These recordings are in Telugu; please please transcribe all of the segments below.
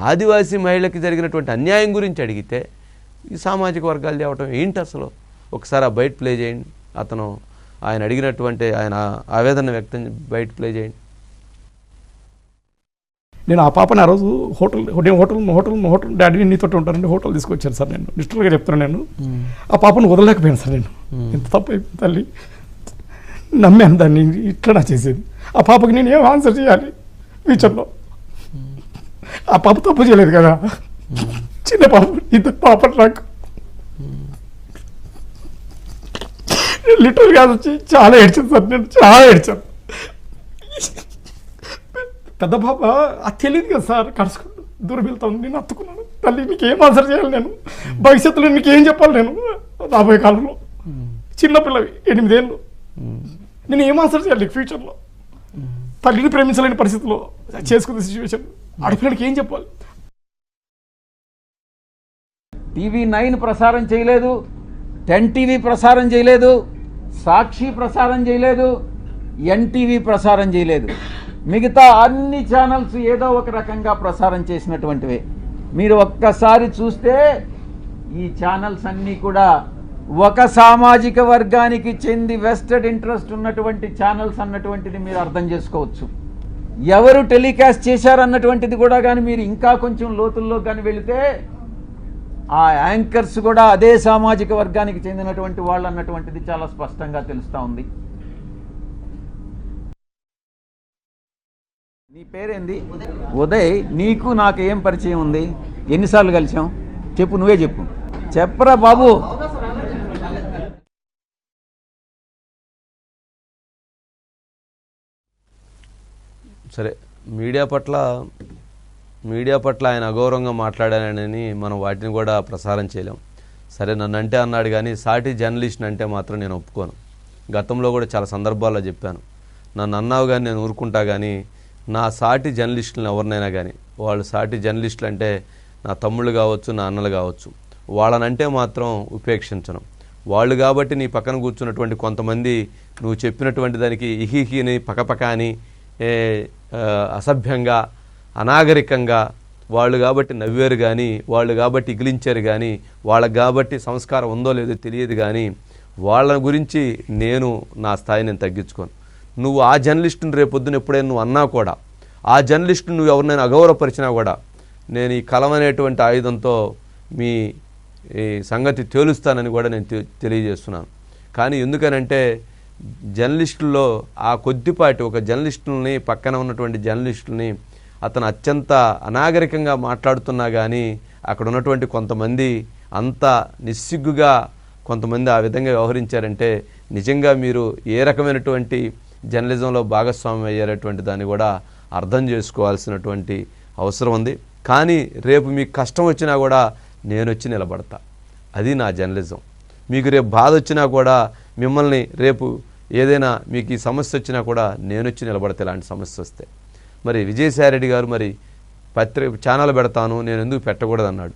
ఆదివాసీ మహిళకి జరిగినటువంటి అన్యాయం గురించి అడిగితే ఈ సామాజిక వర్గాలు తేవటం ఏంటి అసలు? ఒకసారి ఆ బయట ప్లే చేయండి. అతను ఆయన అడిగినటువంటి ఆయన ఆవేదన వ్యక్తం బయట ప్లే చేయండి. నేను ఆ పాపని ఆ రోజు హోటల్ నేను హోటల్ హోటల్ హోటల్ డాడీ నీతో ఉంటానండి. హోటల్ తీసుకొచ్చాను సార్ నేను. నిష్ఠులుగా చెప్తున్నాను నేను. ఆ పాపను వదలలేకపోయాను సార్ నేను. ఎంత తప్పు అయిపోయింది తల్లి. నమ్మాను దాన్ని ఇట్లా నా చేసేది. ఆ పాపకి నేను ఏం ఆన్సర్ చేయాలి? ఫ్యూచర్లో. ఆ పాప తప్పు చేయలేదు కదా. చిన్న పాప ఇద్దరు పాప నాకు. లిటరల్ కాదు వచ్చి చాలా ఏడ్చాను సార్ నేను చాలా ఏడ్చాను. పెద్ద పాప అది తెలియదు కదా సార్ కడుచుకుంటూ దూరం వెళ్తాను నేను అత్తుకున్నాను. తల్లి నీకు ఏం ఆన్సర్ చేయాలి నేను? భవిష్యత్తులో నీకు ఏం చెప్పాలి నేను? రాబోయే కాలంలో. చిన్నపిల్లవి ఎనిమిదేళ్ళు నేను ఏం ఆన్సర్ చేయాలి ఫ్యూచర్లో తల్లిని ప్రేమించలేని పరిస్థితిలో చేసుకునే సిచ్యువేషన్ ఆడపిల్లడికి ఏం చెప్పాలి? టీవీ నైన్ ప్రసారం చేయలేదు టెన్ టీవీ ప్రసారం చేయలేదు సాక్షి ప్రసారం చేయలేదు ఎన్టీవీ ప్రసారం చేయలేదు. మిగతా అన్ని ఛానల్స్ ఏదో ఒక రకంగా ప్రసారం చేసినటువంటివే. మీరు ఒక్కసారి చూస్తే ఈ ఛానల్స్ అన్నీ కూడా ఒక సామాజిక వర్గానికి చెంది వెస్టెడ్ ఇంట్రెస్ట్ ఉన్నటువంటి ఛానల్స్ అన్నటువంటిది మీరు అర్థం చేసుకోవచ్చు. ఎవరు టెలికాస్ట్ చేశారన్నటువంటిది కూడా కానీ మీరు ఇంకా కొంచెం లోతుల్లో కానీ వెళితే ఆ యాంకర్స్ కూడా అదే సామాజిక వర్గానికి చెందినటువంటి వాళ్ళు అన్నటువంటిది చాలా స్పష్టంగా తెలుస్తూ ఉంది. నీ పేరేంది? ఉదయ్. నీకు నాకు ఏం పరిచయం ఉంది? ఎన్నిసార్లు కలిసాం చెప్పు నువ్వే చెప్పు. చెప్పరా బాబు. సరే మీడియా పట్ల మీడియా పట్ల ఆయన అగౌరవంగా మాట్లాడానని మనం వాటిని కూడా ప్రసారం చేయలేం. సరే నన్ను అంటే అన్నాడు కానీ సాటి జర్నలిస్ట్ అంటే మాత్రం నేను ఒప్పుకోను. గతంలో కూడా చాలా సందర్భాల్లో చెప్పాను. నన్ను అన్నావు కానీ నేను ఊరుకుంటా కానీ నా సాటి జర్నలిస్టులను ఎవరినైనా కానీ వాళ్ళు సాటి జర్నలిస్టులు అంటే నా తమ్ముళ్ళు కావచ్చు నా అన్నలు కావచ్చు వాళ్ళనంటే మాత్రం ఉపేక్షించను. వాళ్ళు కాబట్టి నీ పక్కన కూర్చున్నటువంటి కొంతమంది నువ్వు చెప్పినటువంటి దానికి ఇహిహిని పకపక అని అసభ్యంగా అనాగరికంగా వాళ్ళు కాబట్టి నవ్వారు కానీ వాళ్ళు కాబట్టి ఇగిలించారు కానీ వాళ్ళకి కాబట్టి సంస్కారం ఉందో లేదో తెలియదు కానీ వాళ్ళ గురించి నేను నా స్థాయి నేను తగ్గించుకోను. నువ్వు ఆ జర్నలిస్టుని రేపొద్దున ఎప్పుడైనా నువ్వు అన్నా కూడా ఆ జర్నలిస్టుని నువ్వు ఎవరినైనా అగౌరవపరిచినా కూడా నేను ఈ కలం అనేటువంటి ఆయుధంతో మీ ఈ సంగతి తేలుస్తానని కూడా నేను తెలియజేస్తున్నాను. కానీ ఎందుకనంటే జర్నలిస్టుల్లో ఆ కొద్దిపాటి ఒక జర్నలిస్టులని పక్కన ఉన్నటువంటి జర్నలిస్టులని అతను అత్యంత అనాగరికంగా మాట్లాడుతున్నా కానీ అక్కడ ఉన్నటువంటి కొంతమంది అంత నిస్సిగ్గుగా కొంతమంది ఆ విధంగా వ్యవహరించారంటే నిజంగా మీరు ఏ రకమైనటువంటి జర్నలిజంలో భాగస్వామ్యం అయ్యారటువంటి దాన్ని కూడా అర్థం చేసుకోవాల్సినటువంటి అవసరం ఉంది. కానీ రేపు మీకు కష్టం వచ్చినా కూడా నేను వచ్చి నిలబడతా. అది నా జర్నలిజం. మీకు రేపు బాధ వచ్చినా కూడా మిమ్మల్ని రేపు ఏదైనా మీకు ఈ సమస్య వచ్చినా కూడా నేను వచ్చి నిలబడతా ఇలాంటి సమస్య వస్తే. మరి విజయసాయిరెడ్డి గారు మరి పత్రిక ఛానల్ పెడతాను నేను ఎందుకు పెట్టకూడదు అన్నాడు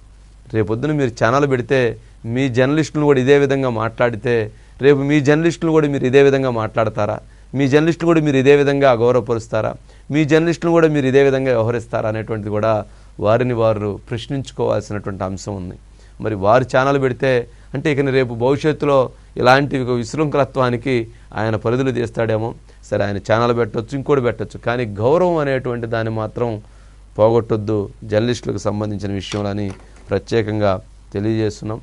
రేపొద్దున మీరు ఛానల్ పెడితే మీ జర్నలిస్టులు కూడా ఇదే విధంగా మాట్లాడితే రేపు మీ జర్నలిస్టులు కూడా మీరు ఇదే విధంగా మాట్లాడతారా? మీ జర్నలిస్టులు కూడా మీరు ఇదే విధంగా గౌరవపరుస్తారా? మీ జర్నలిస్టులు కూడా మీరు ఇదే విధంగా వ్యవహరిస్తారా అనేటువంటిది కూడా వారిని వారు ప్రశ్నించుకోవాల్సినటువంటి అంశం ఉంది. మరి వారు ఛానల్ పెడితే అంటే ఇక రేపు భవిష్యత్తులో ఇలాంటి ఒక విశృంఖలత్వానికి ఆయన పరిధులు తీస్తాడేమో. సరే ఆయన ఛానల్ పెట్టవచ్చు ఇంకోటి పెట్టవచ్చు కానీ గౌరవం అనేటువంటి దాన్ని మాత్రం పోగొట్టొద్దు జర్నలిస్టులకు సంబంధించిన విషయంలో అని ప్రత్యేకంగా తెలియజేస్తున్నాం.